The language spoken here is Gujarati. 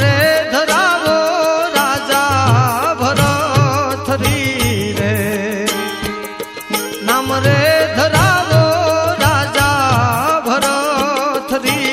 રે ધરાવો રાજા ભરથરી રે નામ રે ધરાવો રાજા ભરથરી